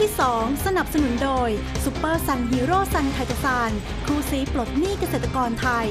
ที่ 2 สนับสนุนโดยซูเปอร์ซันฮีโร่ซันไคโตซานครูซีปลดหนี้เกษตรกรไทย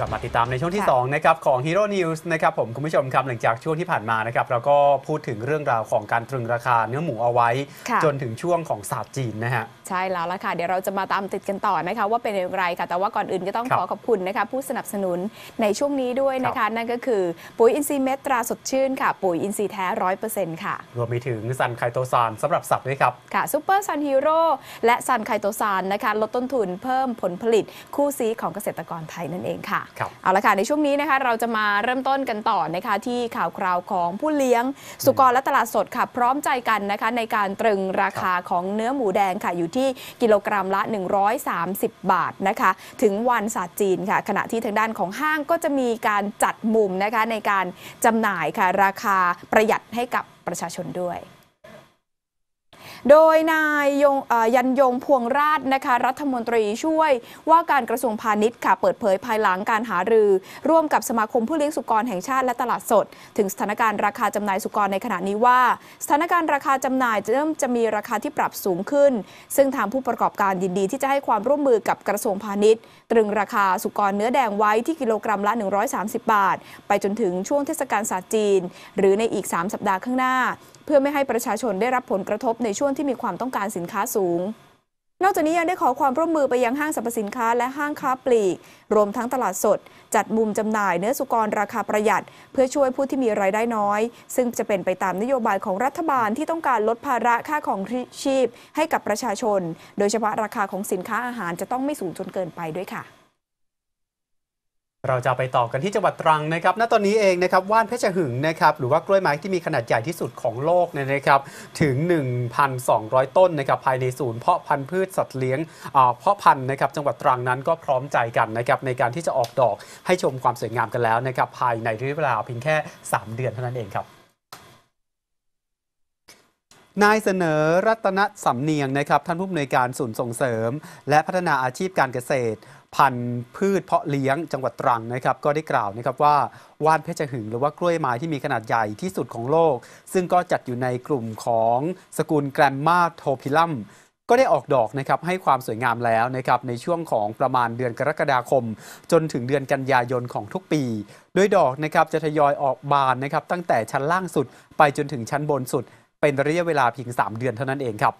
กลับมาติดตามในช่วงที่ค่ะ2นะครับของ Hero News นะครับผมคุณผู้ชมครับหลังจากช่วงที่ผ่านมานะครับเราก็พูดถึงเรื่องราวของการตรึงราคาเนื้อหมูเอาไว้ค่ะจนถึงช่วงของศาสตร์จีนนะฮะใช่แล้วละค่ะเดี๋ยวเราจะมาตามติดกันต่อนะคะว่าเป็นอย่างไรค่ะแต่ว่าก่อนอื่นก็ต้องครับขอขอบคุณนะคะผู้สนับสนุนในช่วงนี้ด้วยนะคะ นั่นก็คือปุ๋ยอินทรีย์เม็ดตราสดชื่นค่ะปุ๋ยอินทรีย์แท้ร้อยเปอร์เซ็นต์ค่ะรวมไปถึงซันไคโตซานสำหรับสัตว์ด้วยครับค่ะซูเปอร์ซันฮีโร่และซันไคโตซานนะคะลดต้นทุนเพิ่มผลผลิตคู่ซีของเกษตรกรไทยนั่นเองค่ะครับเอาละค่ะในช่วงนี้นะคะเราจะมาเริ่มต้นกันต่อนะคะที่ข่าวคราวของผู้เลี้ยง สุกรและตลาดสดค่ะ พร้อมใจกันนะคะในการตรึงราคาของเนื้อหมูแดงค่ะอยู่ที่กิโลกรัมละ 130 บาทนะคะ ถึงวันศาสตร์จีนค่ะ ขณะที่ทางด้านของห้างก็จะมีการจัดมุมนะคะในการจำหน่ายค่ะราคาประหยัดให้กับประชาชนด้วย โดยนายย,ยันยงพวงราชนะคะรัฐมนตรีช่วยว่าการกระทรวงพาณิชย์ค่ะเปิดเผยภายหลังการหารือ ร่วมกับสมาคมผู้เลี้ยงสุกรแห่งชาติและตลาดสด ถึงสถานการณ์ราคาจำหน่ายสุกรในขณะนี้ว่า สถานการณ์ราคาจำหน่ายเริ่มจะมีราคาที่ปรับสูงขึ้น ซึ่งทางผู้ประกอบการยินดีที่จะให้ความร่วมมือกับกระทรวงพาณิชย์ ตรึงราคาสุกรเนื้อแดงไว้ที่กิโลกรัมละ 130 บาท ไปจนถึงช่วงเทศกาลศาสตร์จีน หรือในอีก 3 สัปดาห์ข้างหน้า พื่อไม่ให้ประชาชนได้รับผลกระทบในช่วงที่มีความต้องการสินค้าสูง นอกจากนี้ยังได้ขอความร่วมมือไปยังห้างสรรพสินค้าและห้างค้าปลีก รวมทั้งตลาดสด จัดมุมจำหน่ายเนื้อสุกรราคาประหยัด เพื่อช่วยผู้ที่มีรายได้น้อย ซึ่งจะเป็นไปตามนโยบายของรัฐบาลที่ต้องการลดภาระค่าของชีพ ให้กับประชาชน โดยเฉพาะราคาของสินค้าอาหารจะต้องไม่สูงจนเกินไปด้วยค่ะ เราจะไปต่อกันที่จังหวัดตรังนะครับ ณ ตอนนี้เองนะครับว่านเพชรหึงนะครับ หรือว่ากล้วยไม้ที่มีขนาดใหญ่ที่สุดของโลกเนี่ยนะครับ ถึง 1,200 ต้นนะครับ ภายในศูนย์เพาะพันธุ์พืชสัตว์เลี้ยงอ่าเพาะพันธุ์นะครับ จังหวัดตรังนั้นก็พร้อมใจกันนะครับในการที่จะออกดอกให้ชมความสวยงามกันแล้วนะครับ ภายในระยะเวลาเพียงแค่ 3 เดือนเท่านั้นเองครับนายเสนอรัตนสำเนียงนะครับท่านผู้อำนวยการศูนย์ส่งเสริม และพัฒนาอาชีพการเกษตร พันธุ์พืชเพาะเลี้ยงจังหวัดตรังนะครับ ก็ได้กล่าวนะครับว่าว่านเพชรหึงหรือว่ากล้วยไม้ที่มีขนาดใหญ่ที่สุดของโลก ซึ่งก็จัดอยู่ในกลุ่มของสกุลแกรมมาโทพิลัมก็ได้ออกดอกนะครับให้ความสวยงามแล้วนะครับในช่วงของประมาณเดือนกรกฎาคม จนถึงเดือนกันยายนของทุกปี โดยดอกนะครับจะทยอยออกบานนะครับตั้งแต่ชั้นล่างสุดไปจนถึงชั้นบนสุด เป็นระยะเวลาเพียง 3 เดือนเท่านั้นเองครับ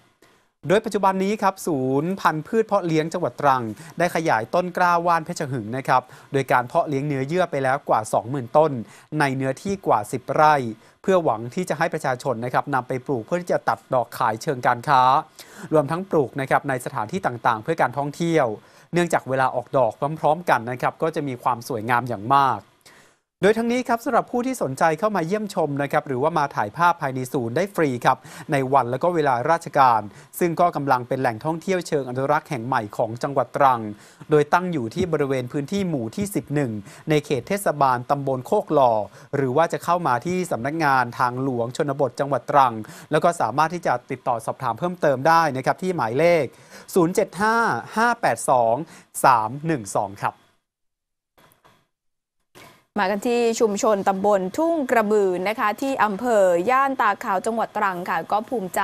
โดยปัจจุบันนี้ครับศูนย์พันธุ์พืชเพาะเลี้ยงจังหวัดตรัง ได้ขยายต้นกล้าว่านเพชรหึงนะครับโดยการเพาะเลี้ยงเนื้อเยื่อไปแล้วกว่า 20,000 ต้น ในเนื้อที่กว่า 10 ไร่ เพื่อหวังที่จะให้ประชาชนนะครับนำไปปลูกเพื่อที่จะตัดดอกขายเชิงการค้า รวมทั้งปลูกนะครับในสถานที่ต่างๆ เพื่อการท่องเที่ยว เนื่องจากเวลาออกดอกพร้อม ๆ กันนะครับก็จะมีความสวยงามอย่างมาก โดยทั้งนี้ครับสำหรับผู้ที่สนใจเข้ามาเยี่ยมชมนะครับหรือว่ามาถ่ายภาพภายในศูนย์ได้ฟรีครับในวันและก็เวลาราชการ ซึ่งก็กำลังเป็นแหล่งท่องเที่ยวเชิงอนุรักษ์แห่งใหม่ของจังหวัดตรัง โดยตั้งอยู่ที่บริเวณพื้นที่หมู่ที่ 11 ในเขตเทศบาลตำบลโคกหล่อ หรือว่าจะเข้ามาที่สำนักงานทางหลวงชนบทจังหวัดตรัง แล้วก็สามารถที่จะติดต่อสอบถามเพิ่มเติมได้นะครับที่หมายเลข 075-582-312 ครับ มากันที่ชุมชนตำบลทุ่งกระบือนะคะ ที่อำเภอย่านตาขาวจังหวัดตรังค่ะ ก็ภูมิใจ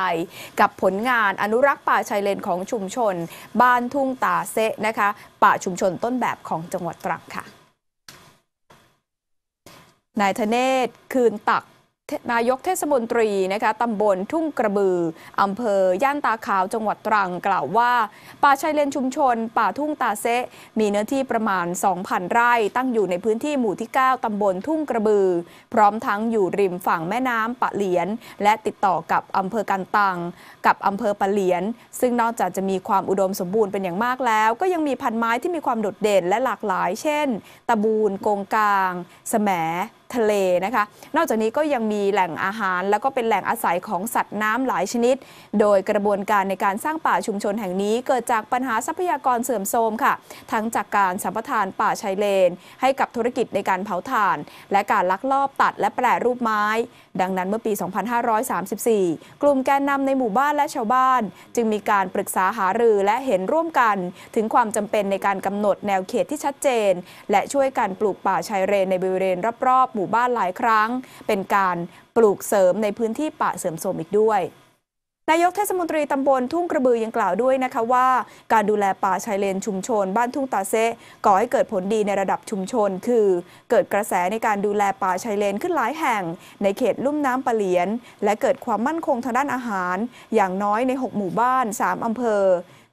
กับผลงานอนุรักษ์ป่าชายเลนของชุมชน บ้านทุ่งตาเซะนะคะ ป่าชุมชนต้นแบบของจังหวัดตรังค่ะนายธเนศคืนตัก นายกเทศมนตรีนะคะตำบลทุ่งกระบืออำเภอย่านตาขาวจังหวัดตรังกล่าวว่า ป่าชายเลนชุมชน ป่าทุ่งตาเซะมีเนื้อที่ประมาณ 2,000 ไร่ ตั้งอยู่ในพื้นที่หมู่ที่ 9 ตำบลทุ่งกระบือ พร้อมทั้งอยู่ริมฝั่งแม่น้ำปะเหลียน และติดต่อกับอำเภอกันตัง กับอำเภอปะเหลียน ซึ่งนอกจากจะมีความอุดมสมบูรณ์เป็นอย่างมากแล้ว ก็ยังมีพันไม้ที่มีความโดดเด่นและหลากหลาย เช่น ตะบูน กงกลาง แสม ทะเลนะคะ นอกจากนี้ก็ยังมีแหล่งอาหาร แล้วก็เป็นแหล่งอาศัยของสัตว์น้ำหลายชนิด โดยกระบวนการในการสร้างป่าชุมชนแห่งนี้ เกิดจากปัญหาทรัพยากรเสื่อมโทรมค่ะ ทั้งจากการสัมปทานป่าชายเลน ให้กับธุรกิจในการเผาถ่าน และการลักลอบตัดและแปรรูปไม้ ดังนั้นเมื่อปี 2534 กลุ่มแกนนำในหมู่บ้านและชาวบ้าน จึงมีการปรึกษาหารือและเห็นร่วมกัน ถึงความจำเป็นในการกำหนดแนวเขตที่ชัดเจน และช่วยกันปลูกป่าชายเลนในบริเวณรอบๆหมู่บ้านหลายครั้ง เป็นการปลูกเสริมในพื้นที่ป่าเสื่อมโทรมอีกด้วยนายกเทศมนตรีตำบลทุ่งกระบือยังกล่าวด้วยนะคะว่า การดูแลป่าชายเลนชุมชน บ้านทุ่งตาเซก่อให้เกิดผลดีในระดับชุมชน คือ เกิดกระแสในการดูแลป่าชายเลนขึ้นหลายแห่ง ในเขตลุ่มน้ำปะเหลียน และเกิดความมั่นคงทางด้านอาหาร อย่างน้อยใน 6 หมู่บ้าน 3 อำเภอ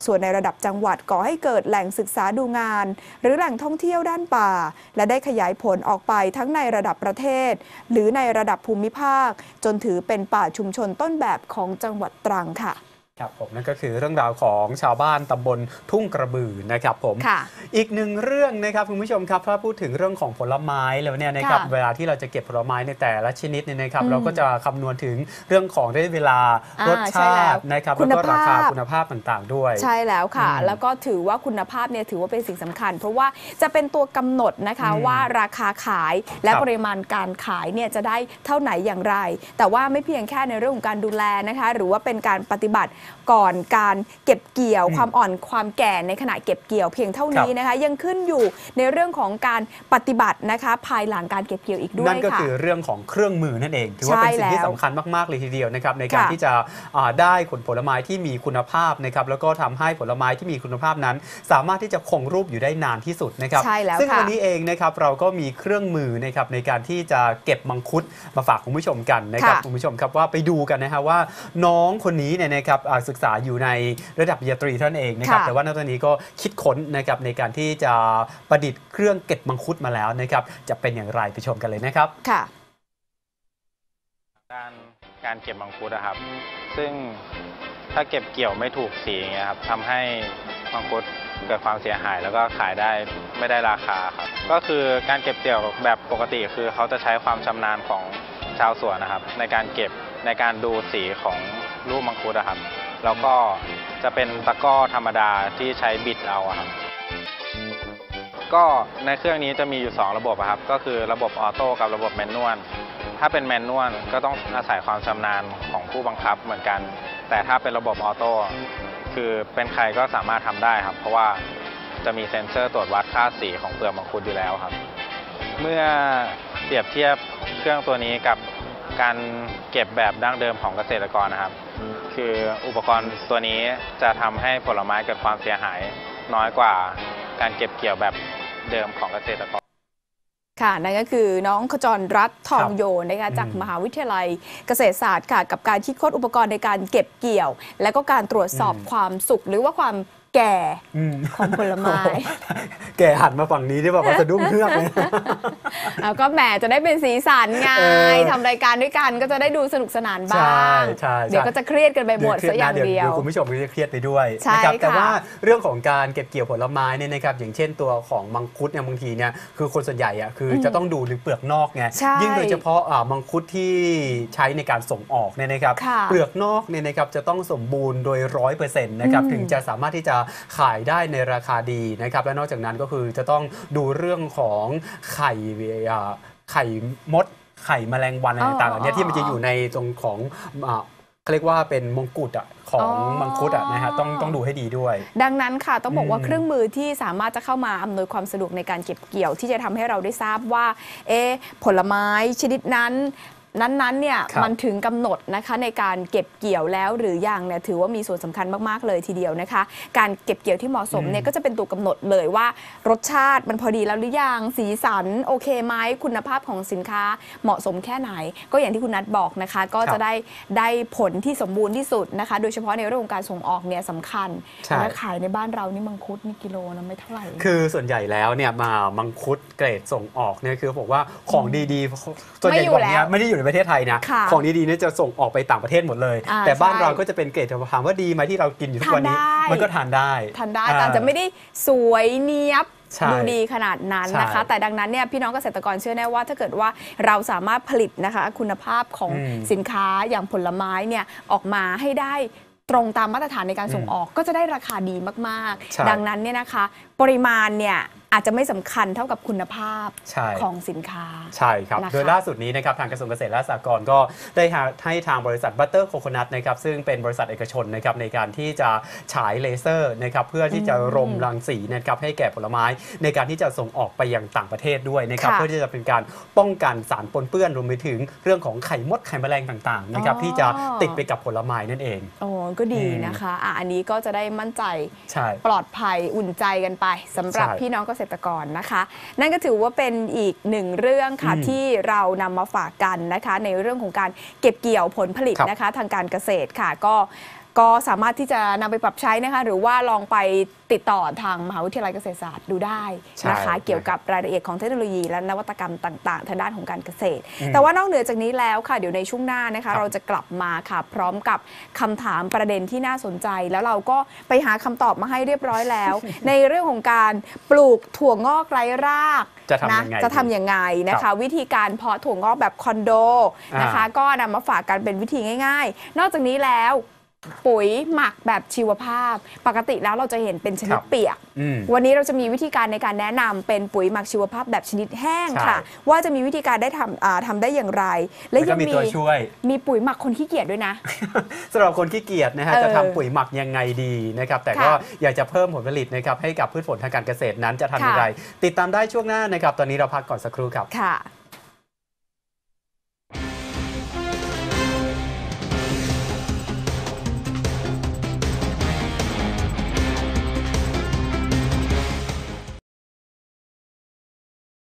ส่วนในระดับจังหวัดก่อให้เกิดแหล่งศึกษาดูงาน หรือแหล่งท่องเที่ยวด้านป่า และได้ขยายผลออกไปทั้งในระดับประเทศ หรือในระดับภูมิภาค จนถือเป็นป่าชุมชนต้นแบบของจังหวัดตรังค่ะ ครับผมนั่นก็คือเรื่องราวของชาวบ้านตำบลทุ่งกระบือนะครับผมค่ะอีกหนึ่งเรื่องนะครับคุณผู้ชมครับถ้าพูดถึงเรื่องของผลไม้แล้วเนี่ยนะครับค่ะเวลาที่เราจะเก็บผลไม้ในแต่ละชนิดเนี่ยนะครับอืมเราก็จะคำนวณถึงเรื่องของระยะเวลาอ่ารสใช่ชาแล้วตินะครับคุแล้วณก็ราคาภาพคุณภาพต่างๆ ด้วย ใช่แล้วค่ะอืมแล้วก็ถือว่าคุณภาพเนี่ยถือว่าเป็นสิ่งสำคัญ เพราะว่าจะเป็นตัวกำหนดนะคะอืมว่าราคาขายและครับปริมาณการขายเนี่ยจะได้เท่าไหนอย่างไร แต่ว่าไม่เพียงแค่ในเรื่องของการดูแลนะคะหรือว่าเป็นการปฏิบัติก่อนการเก็บเกี่ยวอืมความอ่อนความแก่ในขณะเก็บเกี่ยวเพียงเท่านี้นะคะยังขึ้นอยู่ในเรื่องของการปฏิบัตินะคะ ภายหลังการเก็บเกี่ยวอีกด้วยนั่นก็ค่ะคือเรื่องของเครื่องมือนั่นเองถือว่าเป็นสิ่งที่ใช่แล้วสำคัญมาก ๆ เลยทีเดียวนะครับในการค่ะที่จะอ่าได้ผลผลไม้ที่มีคุณภาพนะครับแล้วก็ทำให้ผลไม้ที่มีคุณภาพนั้น สามารถที่จะคงรูปอยู่ได้นานที่สุดนะครับใช่แล้วซึ่งค่ะวันนี้เองนะครับเราก็มีเครื่องมือนะครับในการที่จะเก็บมังคุดมาฝากคุณผู้ชมกันนะครับค่ะคุณผู้ชมครับว่าไปดูกันนะฮะว่าน้องคนนี้เนี่ยนะครับอ่าศึกษาอยู่ในระดับปริญญาตรีเท่านั้นเองนะครับ ค่ะแต่ว่าณตอนนี้ก็คิดค้นนะครับในการที่จะประดิษฐ์เครื่องเก็บมังคุดมาแล้วนะครับ จะเป็นอย่างไรไปชมกันเลยนะครับ ค่ะการการเก็บมังคุดอะครับ ซึ่งถ้าเก็บเกี่ยวไม่ถูกสีอย่างเงี้ยครับทำให้มังคุดเกิดความเสียหายแล้วก็ขายได้ไม่ได้ราคาครับ ก็คือการเก็บเกี่ยวแบบปกติคือเขาจะใช้ความชำนาญของชาวสวนนะครับ ในการเก็บในการดูสีของลูกมังคุดอะครับ แล้วก็จะเป็นตะก้อธรรมดาที่ใช้บิดเอาครับ ก็ในเครื่องนี้จะมีอยู่ 2 ระบบครับ ก็คือระบบออโต้กับระบบแมนนวล ถ้าเป็นแมนนวลก็ต้องอาศัยความชำนาญของผู้บังคับเหมือนกัน แต่ถ้าเป็นระบบออโต้คือเป็นใครก็สามารถทำได้ครับ เพราะว่าจะมีเซ็นเซอร์ตรวจวัดค่าสีของเปลือกมังคุดอยู่แล้วครับ เมื่อเปรียบเทียบเครื่องตัวนี้กับการเก็บแบบดั้งเดิมของเกษตรกรนะครับ คืออุปกรณ์ตัวนี้จะทำให้ผลไม้เกิดความเสียหายน้อยกว่าการเก็บเกี่ยวแบบเดิมของเกษตรกรค่ะนั่นก็คือน้องขจรรัตน์ทองครับโยนะคะจากอืมมหาวิทยาลัยเกษตรศาสตร์ค่ะกับการคิดค้นอุปกรณ์ในการเก็บเกี่ยว และก็การตรวจสอบอืมความสุกหรือว่าความ แก่อืมของผลไม้ แกหันมาฝั่งนี้ที่แบบว่าสะดุ้งเฮือกเลยแล้วก็แหมจะได้เป็นสีสันไงเออทำรายการด้วยกันก็จะได้ดูสนุกสนานบ้างใช่ใช่เดี๋ยวก็จะเครียดกันไปหมดเครีซะอย่างเดียวคุณผู้ชมก็จะเครียดไปด้วยใช่นะครับค่ะแต่ว่าเรื่องของการเก็บเกี่ยวผลไม้เนี่ยนะครับอย่างเช่นตัวของมังคุดเนี่ยบางทีเนี่ยคือคนส่วนใหญ่อะคืออมจะต้องดูหรือเปลือกนอกไงใช่ยิ่งโดยเฉพาะอ่ามังคุดที่ใช้ในการส่งออกเนี่ยนะครับค่ะเปลือกนอกเนี่ยนะครับจะต้องสมบูรณ์โดยร้อยเปอร์เซ็นต์นะครับอืมถึงจะสามารถที่จะขายได้ในราคาดีนะครับและนอกจากนั้นก็คือจะต้องดูเรื่องของไข่อ่าไข่มดไข่แมลงวันอะไรต่างๆเหล่านี้ที่มันจะอยู่ในตรงของอ่าเขาเรียกว่าเป็นมงกุฎอะของอ๋อมังคุดอะนะฮะต้องต้องดูให้ดีด้วย ดังนั้นค่ะต้องบอกว่าอืมเครื่องมือที่สามารถจะเข้ามาอำนวยความสะดวกในการเก็บเกี่ยว ที่จะทำให้เราได้ทราบว่า เอะผลไม้ชนิดนั้น นั้นๆเนี่ยครับ มันถึงกำหนดนะคะในการเก็บเกี่ยวแล้วหรือยังเนี่ยถือว่ามีส่วนสำคัญมากๆเลยทีเดียวนะคะ การเก็บเกี่ยวที่เหมาะสมเนี่ยก็จะเป็นตัวกำหนดเลยว่ารสชาติมันพอดีแล้วหรือยังสีสันโอเคไหมคุณภาพของสินค้าเหมาะสมแค่ไหน ก็อย่างที่คุณนัทบอกนะคะ ก็ครับจะได้ได้ผลที่สมบูรณ์ที่สุดนะคะ โดยเฉพาะในเรื่องของการส่งออกเนี่ยสำคัญใช่ และขายในบ้านเรานี่มังคุดนี่กิโลนะไม่เท่าไหร่ คือส่วนใหญ่แล้วเนี่ยมามังคุดเกรดส่งออกเนี่ยคือบอกว่าของดีๆส่วนใหญ่ไม่อยู่ของเนี้ยแล้วไม่ได้อยู่ในประเทศไทยนะค่ะของดีๆเนี่ยจะส่งออกไปต่างประเทศหมดเลย อ่าแต่บ้านใช่ เราก็จะเป็นเกรดถามว่าดีไหมที่เรากินอยู่ทุกวันนี้ทานได้มันก็ทานได้ทานได้อ่แต่จะไม่ได้สวยเนียบใช่ดูดีขนาดนั้นนะคะ ใช่แต่ดังนั้นเนี่ยพี่น้องเกษตรกรเชื่อแน่ว่า ถ้าเกิดว่าเราสามารถผลิตนะคะคุณภาพของอืมสินค้าอย่างผลไม้เนี่ยออกมาให้ได้ ตรงตามมาตรฐานในการส่งออกก็จะได้ราคาดีมากใช่ๆดังนั้นเนี่ยนะคะ ปริมาณเนี่ยอาจจะไม่สำคัญเท่ากับคุณภาพใช่ของสินค้า ใช่ครับนะคะโดยล่าสุดนี้นะครับทางกระทรวงเกษตรและสหกรณ์ก็ได้ให้ทางบริษัทบัตเตอร์โคโคนัทนะครับซึ่งเป็นบริษัทเอกชนนะครับในการที่จะฉายเลเซอร์นะครับเพื่อที่จะรมรังสีนะครับให้แก่ผลไม้ในการที่จะส่งออกไปยังต่างประเทศด้วยนะครับค่ะเพื่อที่จะเป็นการป้องกันสารปนเปื้อนรวมไปถึงเรื่องของไข่มดไข่แมลงต่างๆนะครับอ๋อที่จะติดไปกับผลไม้นั่นเองโอ้ ก็ดีอืมนะคะอะอันนี้ก็จะได้มั่นใจใช่ปลอดภัยอุ่นใจกันไปสำหรับใช่พี่น้องเกษตรกรนะคะ นั่นก็ถือว่าเป็นอีกหนึ่งเรื่องค่ะอืมที่เรานำมาฝากกันนะคะ ในเรื่องของการเก็บเกี่ยวผลผลิตครับ นะคะ ทางการเกษตรค่ะก็ ก็สามารถที่จะนำไปปรับใช้นะคะ หรือว่าลองไปติดต่อทางมหาวิทยาลัยเกษตรศาสตร์ดูได้นะคะ ใช่ เกี่ยวกับรายละเอียดของเทคโนโลยีและนวัตกรรมต่าง ๆ ทางด้านของการเกษตรอืมแต่ว่านอกเหนือจากนี้แล้วค่ะ เดี๋ยวในช่วงหน้านะคะครับเราจะกลับมาค่ะ พร้อมกับคำถามประเด็นที่น่าสนใจ แล้วเราก็ไปหาคำตอบมาให้เรียบร้อยแล้ว ในเรื่องของการปลูกถั่วงอกไร้รากจะทำนะยังไงจะทำยังไงนะครัคะ บวิธีการเพาะถั่วงอกแบบคอนโดนะคะ อ่า ก็นำมาฝากกันเป็นวิธีง่าย ๆ นอกจากนี้แล้ว ปุ๋ยหมักแบบชีวภาพ ปกติแล้วเราจะเห็นเป็นชนิดครับเปียก อืมวันนี้เราจะมีวิธีการในการแนะนำเป็นปุ๋ยหมักชีวภาพแบบชนิดแห้งใช่ ค่ะ ว่าจะมีวิธีการได้ทำอ่าทำได้อย่างไร และแล้วก็ยังมีมีตัวช่วย มีปุ๋ยหมักคนขี้เกียจด้วยนะ สำหรับคนขี้เกียจนะฮะเออจะทำปุ๋ยหมักยังไงดีนะครับแต่ก็ค่ะอยากจะเพิ่มผลผลิตนะครับให้กับพืชผลทางการเกษตรนั้นจะทำค่ะอย่างไร ติดตามได้ช่วงหน้านะครับตอนนี้เราพักก่อนสักครู่ครับ ค่ะ